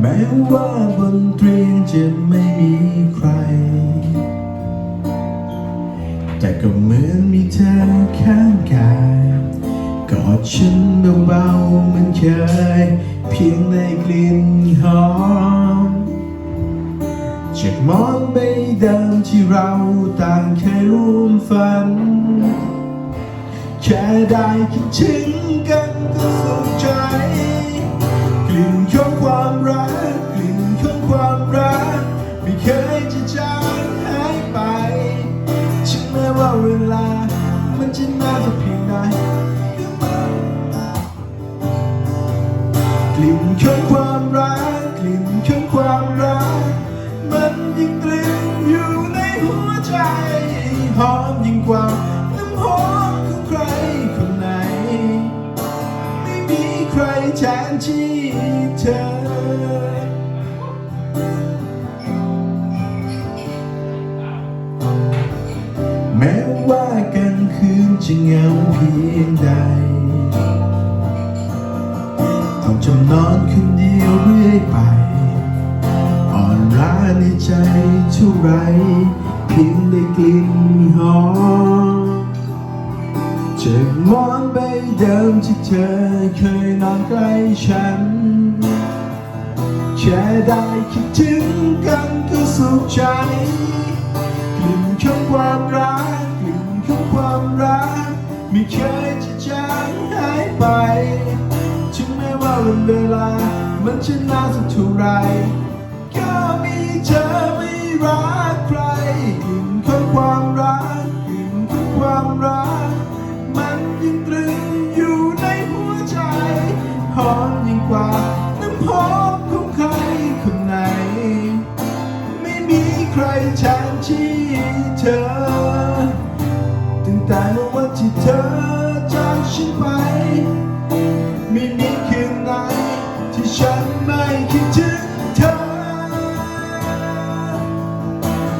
แม้ว่าบนเตียงจะไม่มีใคร แต่ก็เหมือนมีเธอข้างกายกอดฉันเบาๆเหมันเคย เพียงในกลิ่นหอมจากมอนใบดิมที่เราต่างเคยร่วมฝัน แค่ได้คิดถึงกันก็สุขใจ หอมยิ่งกว่าน้ำหอมของใครคนไหน ไม่มีใครแทนที่เธอแม้ว่ากลางคืนจะเหงาเพียงใด ต้องจำนอนคนเดียวเรื่อยไป อ่อนล้าในใจเท่าไร เพียงได้กลิ่นหอมจากหมอนใบเดิมที่เธอเคยนอนใกล้ฉัน แค่ได้คิดถึงกันก็สุขใจกลิ่นของความรักกลิ่นของความรักไม่เคยจะจางหายไป ถึงแม้ว่าวันเวลา มันจะนานสักเท่าไร ก็มีเธอไม่รักใคร แทนที่เธอ ตั้งแต่เมื่อวันที่เธอจากฉันไป ไม่มีคืนไหนที่ฉันไม่คิดถึงเธอ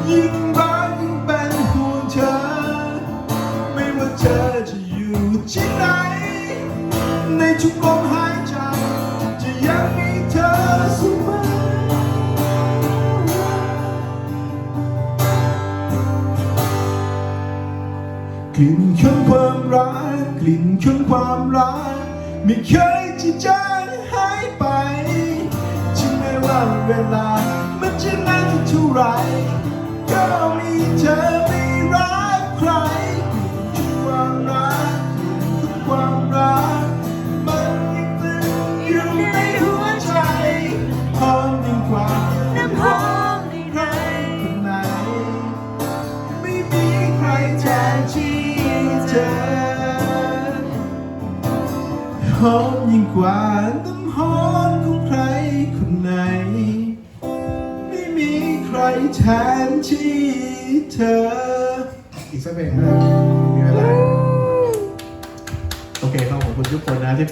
ยิ่งรักยิ่งเป็นห่วงเธอ ไม่ว่าเธอจะอยู่ที่ไหน ในทุกลม กลิ่นของความรักกลิ่นของความรักไม่เคยที่จางหายไปถึงแม้ว่าเวลา มันจะนานเท่าไรก็มีเธอไม่รักใครกลิ่นของความรักกลิ่นของความรักมันยังตึงอยู่ในหัวใจหอมยิ่งกว่าน้ำหอมในใครคนไหนไม่มีใครแทนที่ เธอหอมยิ่งกว่าน้ำหอมของใครคนไหน ไม่มีใครแทนที่เธอ อีกสักเพลงนะมีเวลาโอเคครับขอบคุณทุกคนนะที่